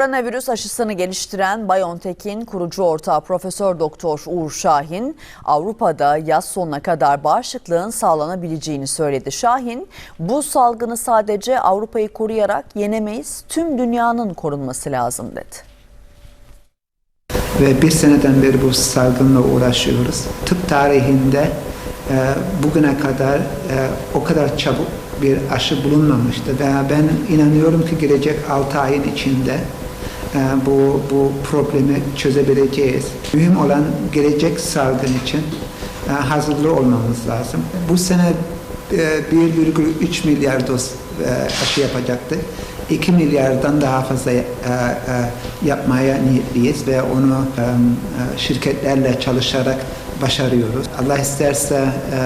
Koronavirüs aşısını geliştiren BioNTech'in kurucu ortağı Profesör Doktor Uğur Şahin, Avrupa'da yaz sonuna kadar bağışıklığın sağlanabileceğini söyledi. Şahin, bu salgını sadece Avrupa'yı koruyarak yenemeyiz, tüm dünyanın korunması lazım dedi. Ve bir seneden beri bu salgınla uğraşıyoruz. Tıp tarihinde e, bugüne kadar e, o kadar çabuk bir aşı bulunmamıştı. Ve ben inanıyorum ki gelecek 6 ayın içinde bu, bu problemi çözebileceğiz. Mühim olan gelecek salgın için e, hazırlı olmamız lazım. Bu sene e, 1,3 milyar doz e, aşı yapacaktı. 2 milyardan daha fazla e, e, yapmaya niyetliyiz ve onu e, e, şirketlerle çalışarak başarıyoruz. Allah isterse e, e,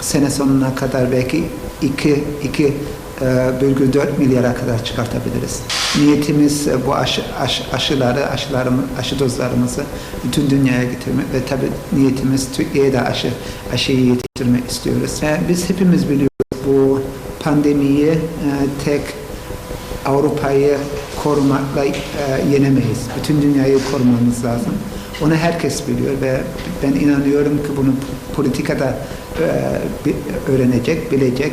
sene sonuna kadar belki 2 2 1,4 milyara kadar çıkartabiliriz. Niyetimiz e, bu aşı, aşı, aşıları, aşılarımı, aşı dozlarımızı bütün dünyaya getirmek ve tabii niyetimiz Türkiye'ye de aşı, aşıyı yetiştirmek istiyoruz. E, Biz hepimiz biliyoruz bu pandemiyi e, tek Avrupa'yı korumakla e, yenemeyiz. Bütün dünyayı korumamız lazım. Onu herkes biliyor ve ben inanıyorum ki bunu politikada e, öğrenecek, bilecek.